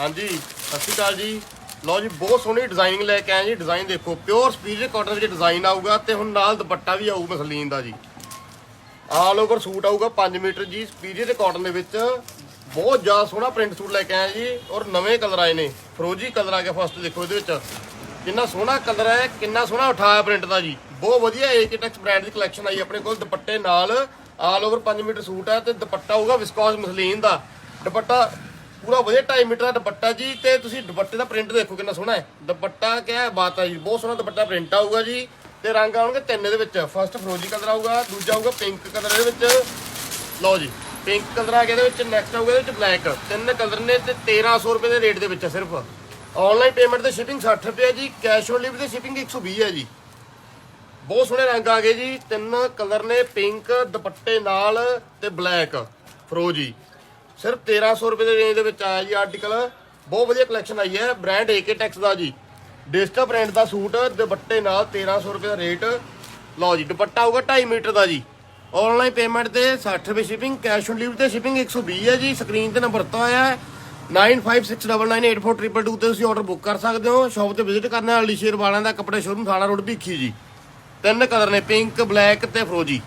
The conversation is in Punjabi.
ਹਾਂਜੀ, ਸਤਿ ਸ਼੍ਰੀ ਅਕਾਲ ਜੀ। ਲਓ ਜੀ, ਬਹੁਤ ਸੋਹਣੀ ਡਿਜ਼ਾਈਨਿੰਗ ਲੈ ਕੇ ਆਏ ਜੀ ਡਿਜ਼ਾਈਨ ਦੇਖੋ ਪਿਓਰ ਸਪੀਰੀਅਰ ਕਾਟਨ ਵਿੱਚ ਡਿਜ਼ਾਈਨ ਆਊਗਾ ਤੇ ਹੁਣ ਨਾਲ ਦੁਪੱਟਾ ਵੀ ਆਊ ਮਸਲੀਨ ਦਾ ਜੀ। ਆਲ ਓਵਰ ਸੂਟ ਆਊਗਾ 5 ਮੀਟਰ ਜੀ ਸਪੀਰੀਅਰ ਕਾਟਨ ਦੇ ਵਿੱਚ। ਬਹੁਤ ਜ਼ਿਆਦਾ ਸੋਹਣਾ ਪ੍ਰਿੰਟ ਸੂਟ ਲੈ ਕੇ ਆਏ ਜੀ, ਔਰ ਨਵੇਂ ਕਲਰ ਆਏ ਨੇ, ਫਰੋਜੀ ਕਲਰ ਆ ਗਿਆ ਫਸਟ ਦੇਖੋ ਇਹਦੇ ਵਿੱਚ। ਕਿੰਨਾ ਸੋਹਣਾ ਕਲਰ ਹੈ, ਕਿੰਨਾ ਸੋਹਣਾ ਉਠਾਇਆ ਪ੍ਰਿੰਟ ਦਾ ਜੀ। ਬਹੁਤ ਵਧੀਆ ਏਕਟੈਕਸ ਬ੍ਰਾਂਡ ਦੀ ਕਲੈਕਸ਼ਨ ਆਈ ਆਪਣੇ ਕੋਲ, ਦੁਪੱਟੇ ਨਾਲ। ਆਲ ਓਵਰ 5 ਮੀਟਰ ਸੂਟ ਹੈ ਤੇ ਦੁਪੱਟਾ ਹੋਊਗਾ ਵਿਸਕੋਸ ਮਸਲੀਨ ਦਾ। ਦੁਪੱਟਾ ਪੂਰਾ ਵਧੀਆ 2.5 ਮੀਟਰ ਦਾ ਦੁਪੱਟਾ ਜੀ, ਤੇ ਤੁਸੀਂ ਦੁਪੱਟੇ ਦਾ ਪ੍ਰਿੰਟ ਦੇਖੋ ਕਿੰਨਾ ਸੋਹਣਾ ਹੈ। ਦੁਪੱਟਾ ਕਿਆ ਹੈ, ਬਾਤ ਹੈ ਜੀ, ਬਹੁਤ ਸੋਹਣਾ ਦੁਪੱਟਾ ਪ੍ਰਿੰਟ ਆਊਗਾ ਜੀ, ਤੇ ਰੰਗ ਆਉਣਗੇ ਤਿੰਨ ਇਹਦੇ ਵਿੱਚ। ਫਸਟ ਫਰੋਜੀ ਕਲਰ ਆਊਗਾ, ਦੂਜਾ ਆਊਗਾ ਪਿੰਕ ਕਲਰ ਇਹਦੇ ਵਿੱਚ। ਲਓ ਜੀ ਪਿੰਕ ਕਲਰ ਆ ਗਿਆ ਇਹਦੇ ਵਿੱਚ ਨੈਕਸਟ ਆਊਗਾ ਇਹਦੇ ਵਿੱਚ ਬਲੈਕ ਤਿੰਨ ਕਲਰ ਨੇ ਤੇ 1300 ਰੁਪਏ ਦੇ ਰੇਟ ਦੇ ਵਿੱਚ ਹੈ ਸਿਰਫ। ਆਨਲਾਈਨ ਪੇਮੈਂਟ ਤੇ ਸ਼ਿਪਿੰਗ 60 ਰੁਪਏ ਜੀ ਕੈਸ਼ ਔਨ ਡਿਲੀਵਰੀ ਤੇ ਸ਼ਿਪਿੰਗ 120 ਹੈ ਜੀ। ਬਹੁਤ ਸੋਹਣੇ ਰੰਗ ਆ ਗਏ ਜੀ, ਤਿੰਨ ਕਲਰ ਨੇ ਪਿੰਕ ਦੁਪੱਟੇ ਨਾਲ ਤੇ ਬਲੈਕ ਫਰੋਜੀ ਸਿਰਫ 1300 ਰੁਪਏ ਦੇ ਰੇਂਜ ਦੇ ਵਿੱਚ ਆਇਆ ਜੀ ਆਰਟੀਕਲ ਬਹੁਤ ਵਧੀਆ ਕਲੈਕਸ਼ਨ ਆਈ ਹੈ ਬ੍ਰਾਂਡ ਏਕੇ ਟੈਕਸ ਦਾ ਜੀ ਡਿਸਟਾ ਬ੍ਰਾਂਡ ਦਾ ਸੂਟ ਦੁਪੱਟੇ ਨਾਲ 1300 ਰੁਪਏ ਦਾ ਰੇਟ ਲਓ ਜੀ ਦੁਪੱਟਾ ਹੋਊਗਾ 2.5 ਮੀਟਰ ਦਾ ਜੀ ਆਨਲਾਈਨ ਪੇਮੈਂਟ ਤੇ 60 ਰੁਪਏ ਸ਼ਿਪਿੰਗ ਕੈਸ਼ ਔਨ ਡਿਲੀਵਰੀ ਤੇ ਸ਼ਿਪਿੰਗ 120 ਹੈ ਜੀ ਸਕਰੀਨ ਤੇ ਨੰਬਰ ਦਿੱਤਾ ਹੋਇਆ ਹੈ 9569984222 ਤੇ ਤੁਸੀਂ ਆਰਡਰ ਬੁੱਕ ਕਰ ਸਕਦੇ ਹੋ ਸ਼ਾਪ ਤੇ ਵਿਜ਼ਿਟ ਕਰਨਾ ਅਲੀਸ਼ੇਰ ਵਾਲਿਆਂ ਦਾ ਕੱਪੜੇ ਸ਼ੋਰੂਮ ਥਾਣਾ ਰੋਡ ਭੀਖੀ ਜੀ ਤਿੰਨ ਕਲਰ ਨੇ ਪਿੰਕ ਬਲੈਕ ਤੇ ਫਰੋਜੀ